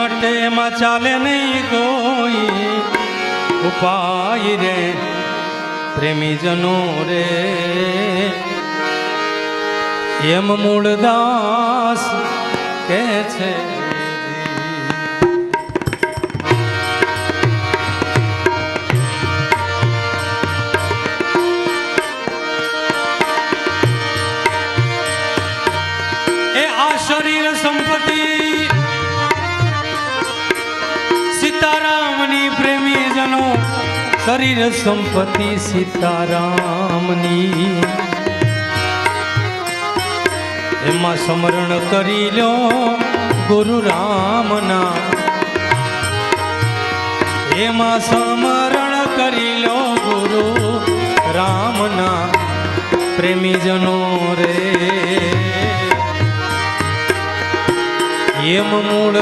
માટે એમાં ચાલે નહીં કોઈ. ઉપાય રે પ્રેમીજનો રે. એમ મૂળદાસ કે છે શરીર સંપત્તિ સીતારામની. એમાં સ્મરણ કરી લો ગુરુ રામના. એમાં સ્મરણ કરી લો ગુરુ રામના. પ્રેમીજનો રે. એમ મૂળ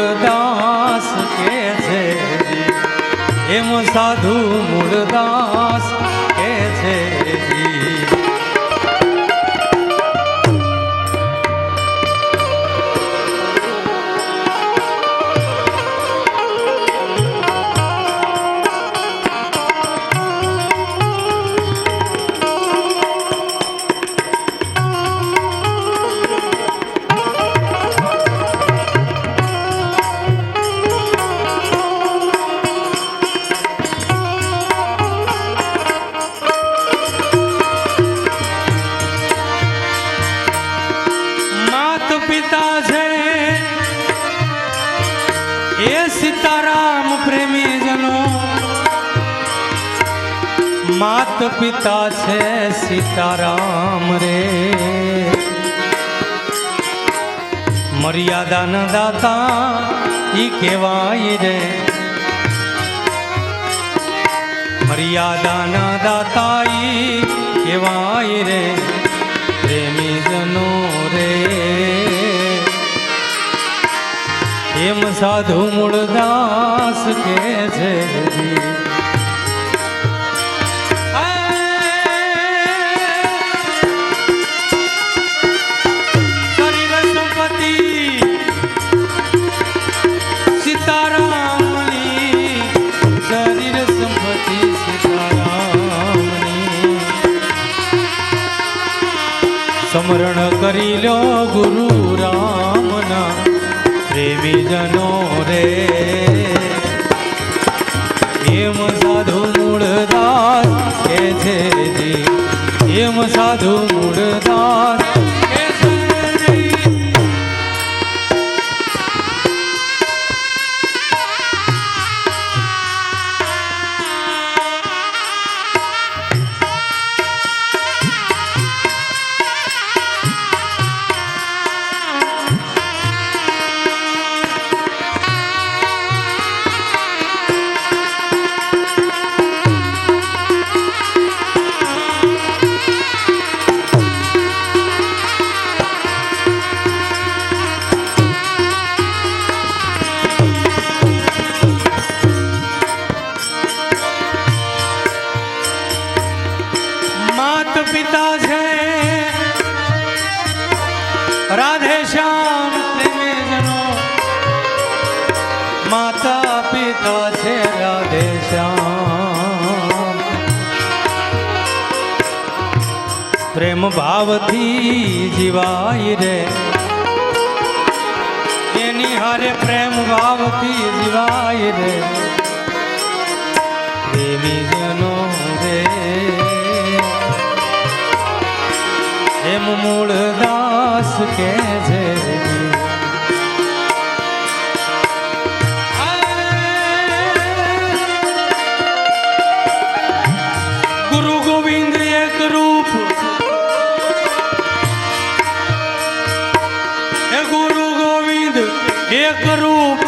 એમ સાધુ મૂળદાસ કે છે. માત પિતા છે સીતારામ રે. મર્યાદા ન દાતા ઈ કહેવાય રે. મર્યાદા ના દાતા ઈ કહેવાય રે. પ્રેમીજનો રે. એમ સાધુ મૂળદાસ કે છે સ્મરણ કરી લો ગુરુ રામના પ્રેમીજનો રે. એમ સાધુ મૂળદાસ કે છે જી? એમ સાધુ મૂળદાસ પિતા છે રાધે શ્યામ પ્રેમીજનો માતા પિતા છે રાધે શ્યામ પ્રેમ ભાવથી જીવાય રે એની હારે પ્રેમ ભાવથી જીવાય રે પ્રેમીજનો એમ મૂળ દાસ કે છે ગુરુ ગોવિંદ એક રૂપ. હે ગુરુ ગોવિંદ એક રૂપ.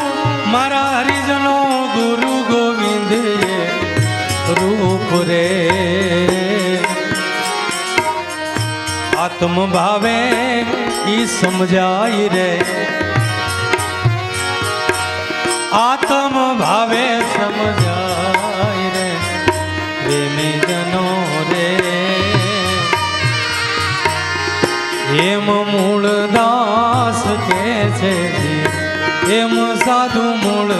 મારા હરિજનો ગુરુ ગોવિંદ રૂપ રે. આત્મ ભાવે ઈ સમજાય રે આત્મ ભાવે સમજાય રે પ્રેમીજનો રે એમ મૂળ દાસ કે છે એમ સાધુ મૂળ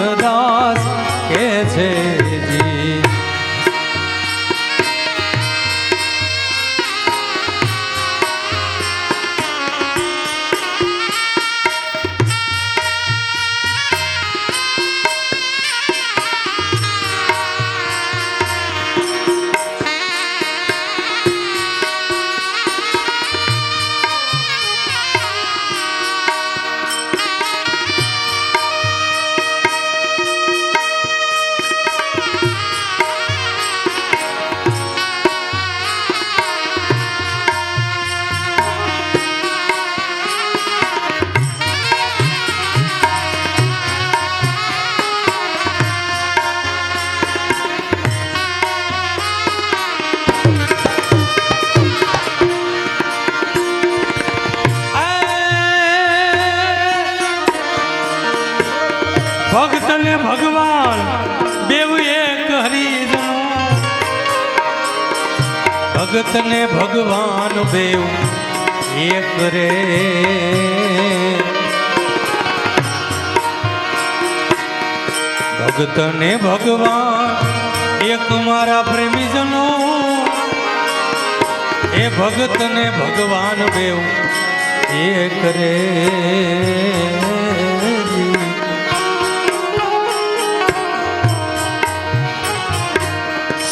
એ ભગત ને ભગવાન બેવ. એક રે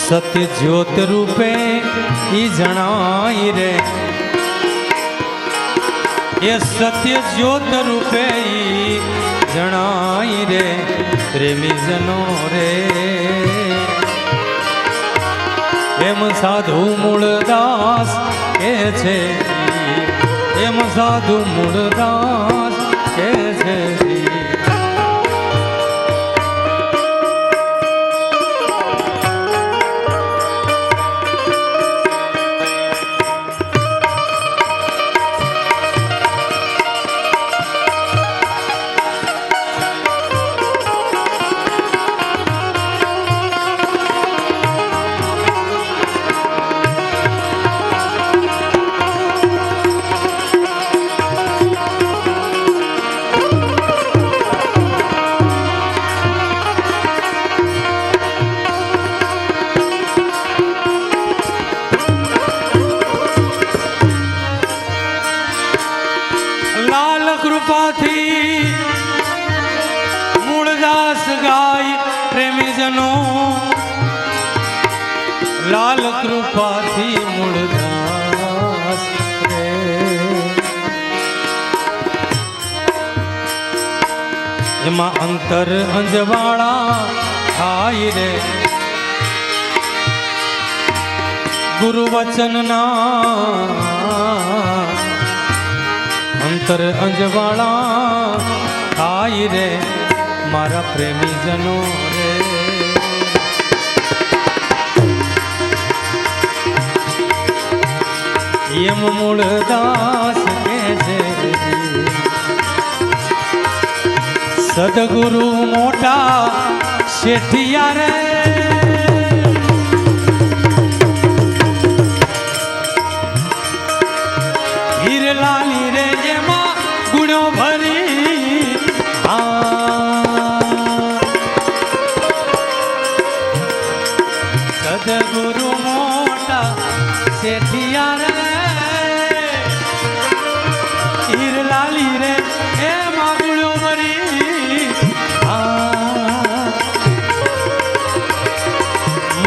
સત્ય જ્યોત રૂપે ઈ જણાય રે. એ સત્ય જ્યોત રૂપે ઈ જણાય રે. પ્રેમી જનો રે. એમ સાધુ મૂળદાસ કે છે? એમ સાધુ મૂળદાસ અંતર અંજવાળા થાય રે. ગુરુ વચનના અંતર અંજવાળા થાય રે. મારા પ્રેમીજનો રે. એમ મૂળદાસ કે છે. સદગુરુ મોટા શેઠિયા રે.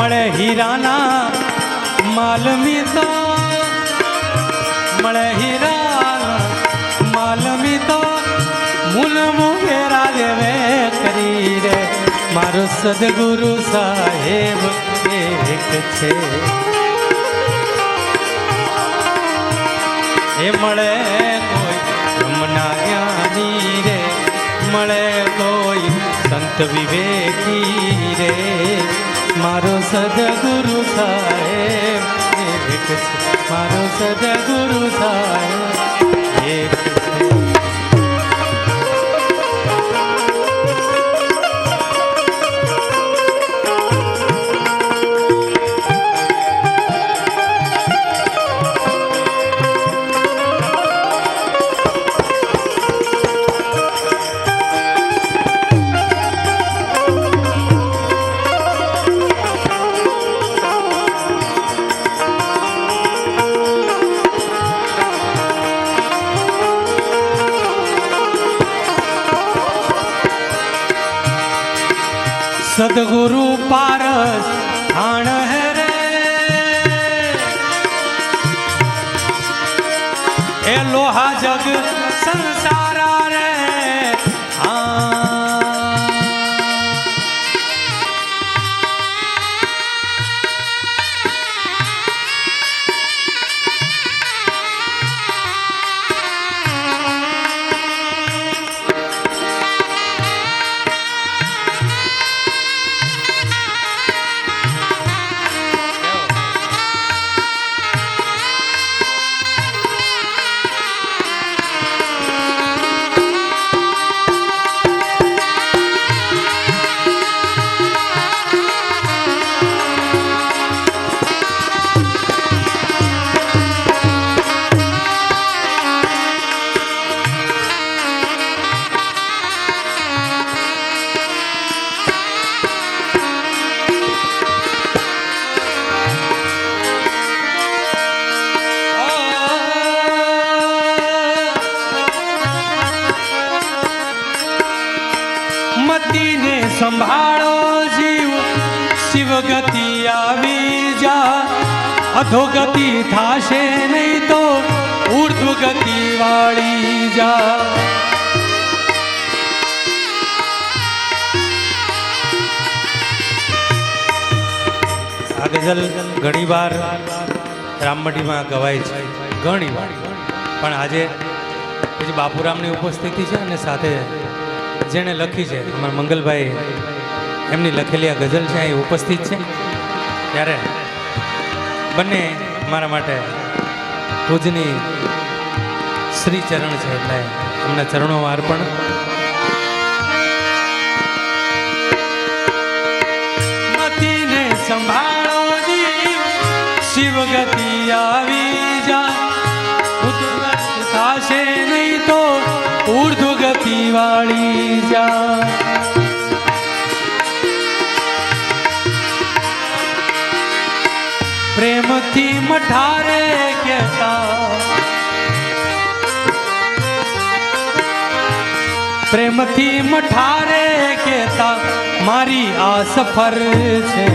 મળે હીરાના માલમી તો મળે હીરા માલમી તો મુન મુગેરા દેવે કરી રે. મારો સદગુરુ સાહેબ એક છે. એ મળે કોઈ બ્રહ્મના જ્ઞાની રે. મળે કોઈ સંત વિવેકી રે. મારો સદગુરુ સાહેબ મારો સદગુરુ સાહેબ આ ગઝલ ઘણીવાર રામમઢીમાં ગવાય છે. ઘણી વાર પણ આજે બાપુરામની ઉપસ્થિતિ છે અને સાથે જેણે લખી છે, અમારા મંગલભાઈ એમની લખેલી આ ગઝલ છે, અહીં ઉપસ્થિત છે. ત્યારે બંને મારા માટે પૂજની શ્રી ચરણ છે, એટલે એમના ચરણોમાં અર્પણ. ગતિ વાળી જા. પ્રેમથી મઠારે કહેતા. પ્રેમથી મઠારે કહેતા, મારી આ સફર છે,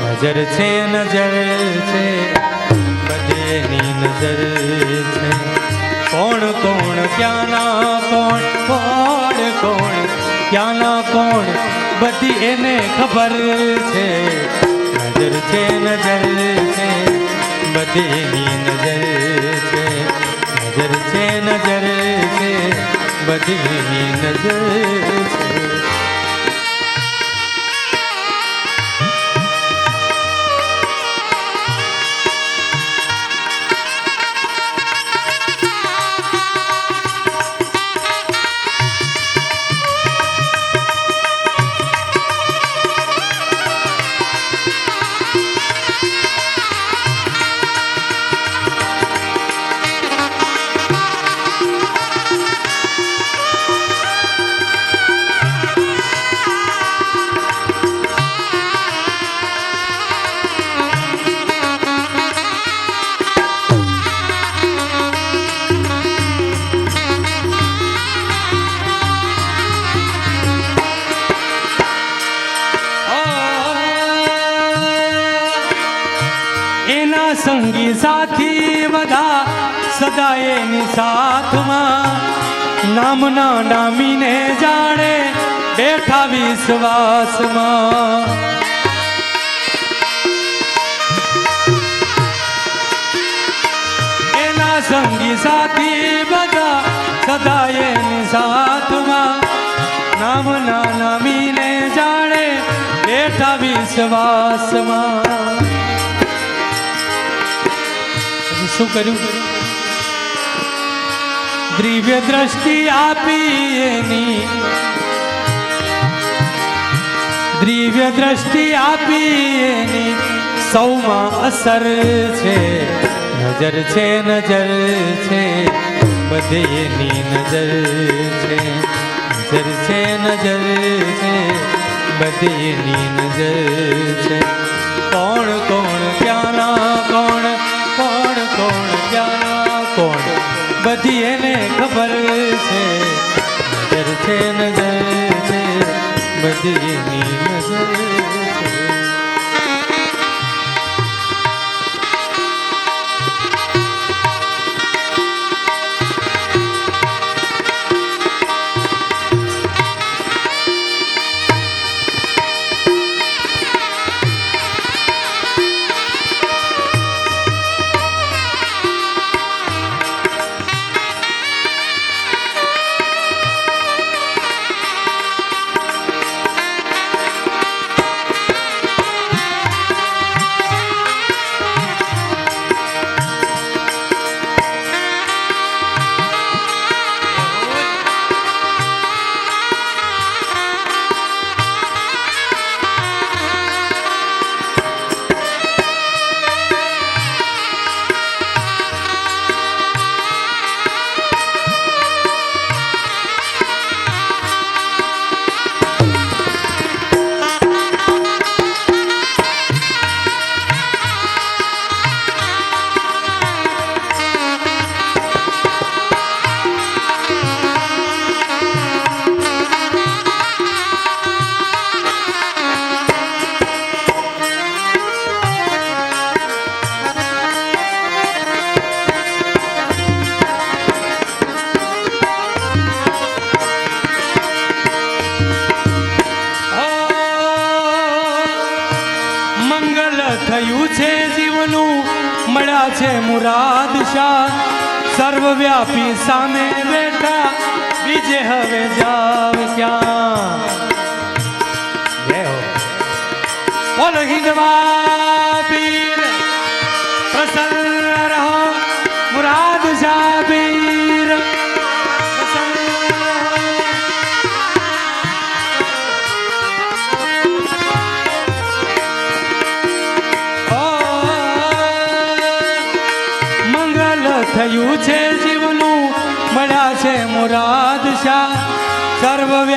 નજર છે નજર છે, બધેની નજર છે. કોણ કોણ, ક્યાંના કોણ? કોણ કોણ, ક્યાંના કોણ? બધી એને ખબર છે. નજર છે નજર છે. બધી નજર છે. નજર છે નજર છે. બધી નજર છે. એની સાથમાં નામના નામીને જાણે બેઠા વિશ્વાસમાં. એના સંગી સાથી બધા સદા એની સાથમાં નામના નામીને જાણે બેઠા વિશ્વાસમાં. શું કર્યું? દિવ્ય દ્રષ્ટિ આપી એની. દિવ્ય દ્રષ્ટિ આપી એની. સૌમાં અસર છે, નજર છે નજર છે. બધે નજર છે નજર છે નજર છે. બધે નજર છે. કોણ કોણ ક્યાંના બધી એને ખબર છે. નજર છે નજર છે બધીની નજર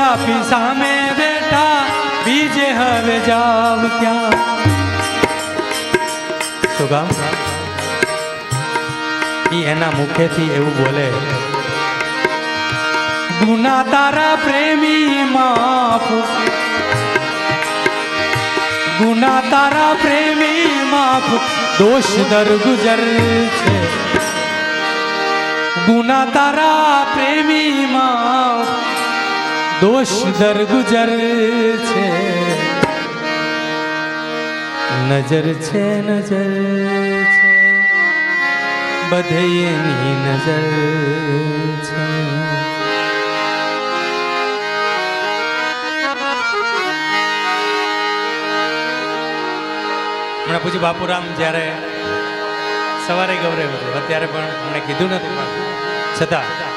સર્વવ્યાપી સામે બેઠા. બીજે હવે જાવ ક્યાં? ઈ એના મુખેથી એવું બોલે, ગુના તારા પ્રેમી માફ. ગુના તારા પ્રેમી માફ. દોષ દર ગુજર છે. ગુના તારા પ્રેમી માફ. દોષ દર ગુજર છે. નજર છે નજર છે. બધે એની નજર છે. હમણાં પૂછ્યું બાપુરામ જ્યારે સવારે ગૌરવ હતું, અત્યારે પણ મને કીધું નથી છતાં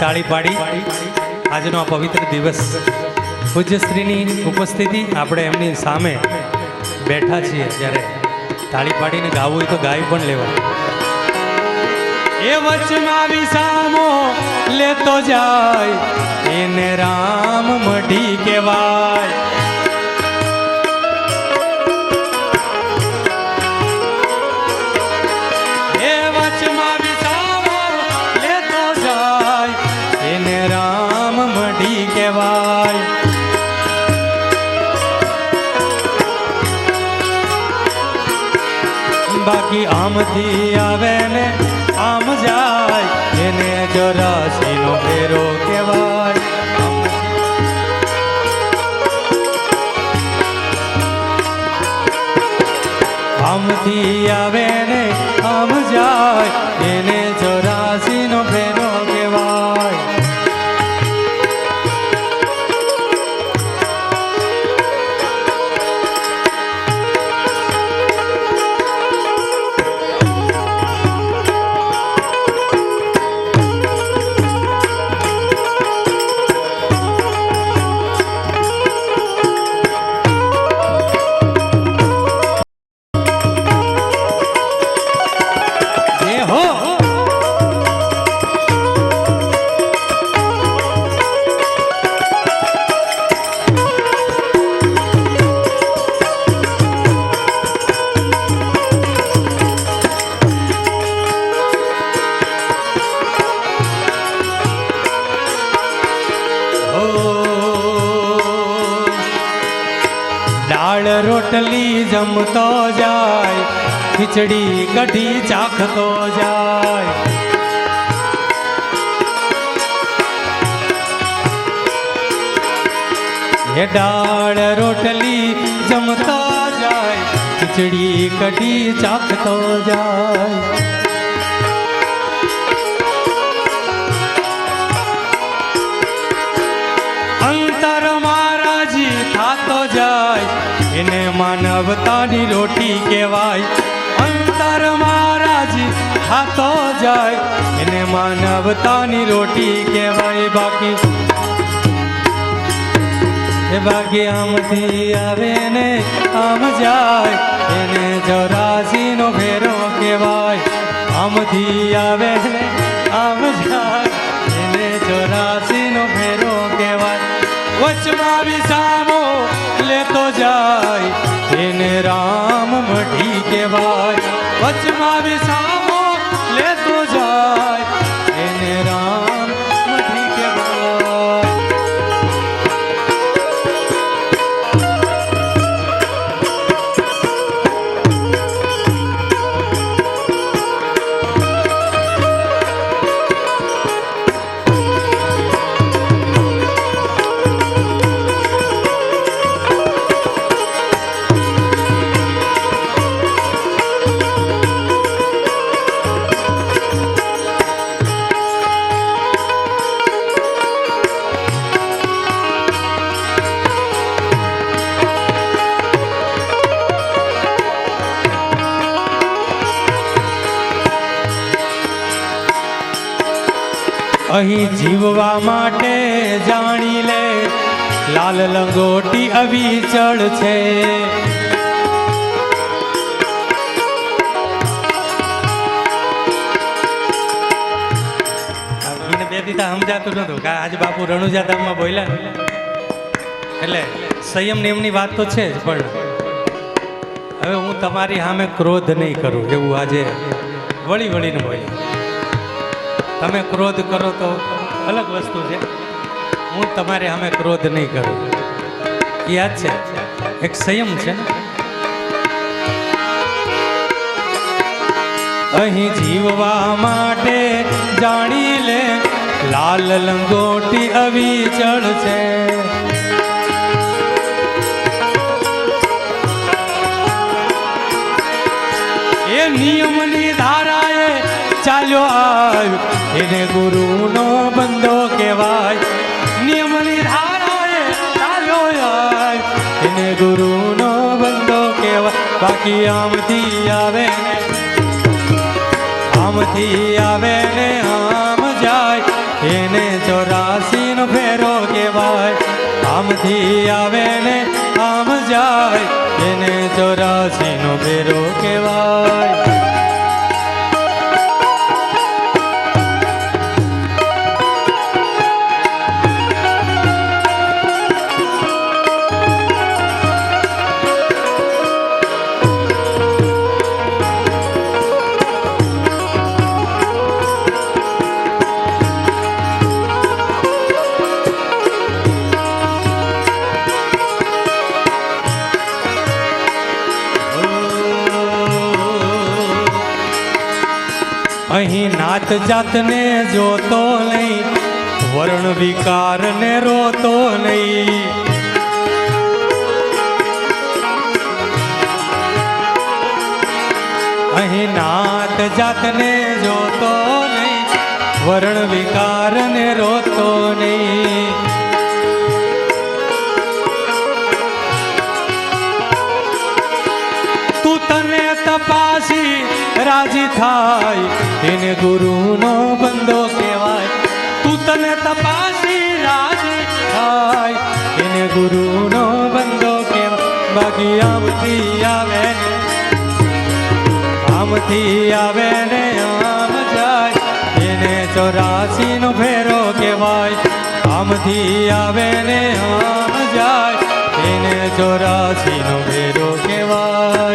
તાળી પાડી. આજનો આ પવિત્ર દિવસ. પૂજ્યશ્રીની ઉપસ્થિતિ આપણે એમની સામે બેઠા છીએ જ્યારે તાળી પાડીને ગાવું હોય તો ગાઈ પણ લેવા. એ વચમાં વિસામો લેતો જાય. એને રામ મઢી કહેવાય. બાકી આમથી આવે ને આમ જાય. એને જરાસીનો ફેરો કહેવાય. આમથી આવે ને આમ જાય. ખીચડી કઢી ચાખતો જાય. એને માનવતાની રોટી કહેવાય. અંતર મહારાજી ખાતો જાય. એને માનવતાની રોટી કહેવાય બાકી. એ ભાગ્ય આમથી આવે ને આમ જાય. એને ચોરાસી નો ફેરો કહેવાય. આમથી આવે ને આમ જાય. એને ચોરાસી નો ફેરો કહેવાય. વચમાં વિસામો લેતો જાય. એને રામ મઢી કહેવાય. વચમાં વિસામો લેતો જાય. લંગોટી અવિચળ છે. બે દીધા સમજાતું નતું કે આજ બાપુ રણુજા ધામમાં બોલ્યા એટલે સંયમ નિયમની વાત તો છે જ, પણ હવે હું તમારી સામે ક્રોધ નહીં કરું એવું આજે વળી વળીને બોલ્યા. તમે ક્રોધ કરો તો અલગ વસ્તુ છે. હું તમારે સામે ક્રોધ નહીં કરું. યાદ છે? એક સંયમ છે ને? અહીં જીવવા માટે જાણી લે, લાલ લંગોટી અવિચળ છે. એ નિયમની ધારાએ ચાલ્યો આવ્યો. એને ગુરુનો બંધો કહેવાય. ગુરુનો બંધો કેવા? બાકી આમથી આવે ને. આમથી આવે ને આમ જાય. એને ચોરાસી નો ફેરો કહેવાય. આમથી આવે ને આમ જાય. એને ચોરાસી નો ફેરો કહેવાય. જાતને જોતો નહીં, વર્ણ વિકારને રોતો નહીં. અહીં નાત જાતને જોતો નહીં, વર્ણ વિકારને રોતો નહીં. રાજી થાય. એને ગુરુનો બંદો કહેવાય. તું તને તપાસી રાજી થાય. એને ગુરુનો બંધો કહેવાય. બાકી આમથી આવે આમથી આવે ને આમ જાય. એને ચોરાસી નો ફેરો કહેવાય. આમથી આવે ને આમ જાય. એને ચોરાસી નો ફેરો કહેવાય.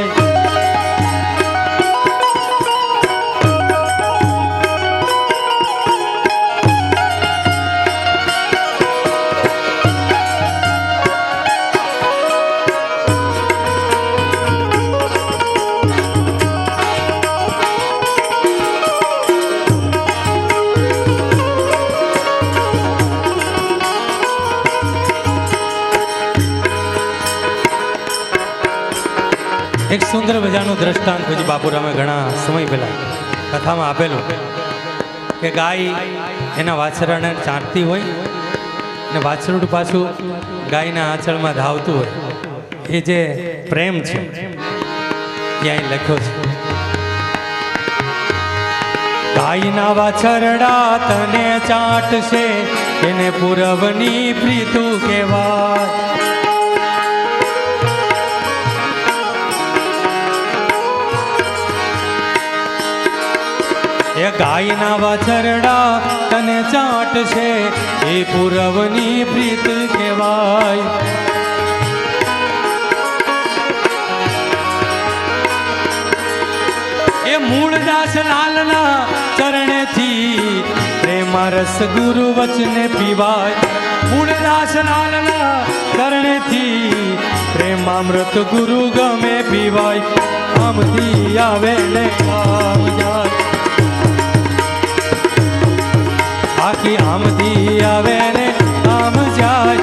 મજાનું દ્રષ્ટાંત પછી બાપુરામે ઘણા સમય પહેલા કથામાં આપેલું કે ગાય એના વાછરાને ચાંટતી હોય ને વાછરડું પાછું ગાયના આંચળમાં ધાવતું હોય. એ જે પ્રેમ છે ત્યાં લખ્યો છે. ગાયના વાછરડા તને ચાટશે, એને પૂરવની પ્રીતું કહેવાય. એ ગાયના વાછરડા તને ચાટશે, એ પૂરવની પ્રીત કહેવાય. એ મૂળ દાસ લાલના ચરણેથી પ્રેમા રસ ગુરુ વચને પીવાય. મૂળ દાસ લાલના ચરણેથી પ્રેમામૃત ગુરુ ગમે પીવાય. આમથી આવે ને જાય આખી આમથી આવે ને આમ જાય.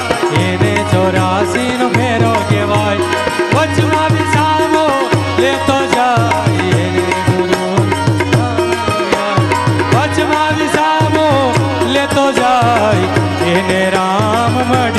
એને ચોરાસી નો ફેરો કહેવાય. વચમાં વિસામો લેતો જાય વચમાં વિસામો લેતો જાય. એને રામ મઢી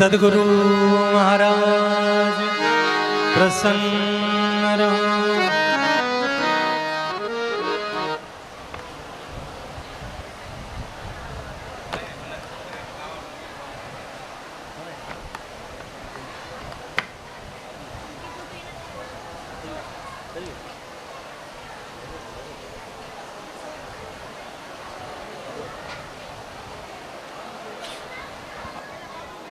સદગુરુ મહારાજ પ્રસન્ન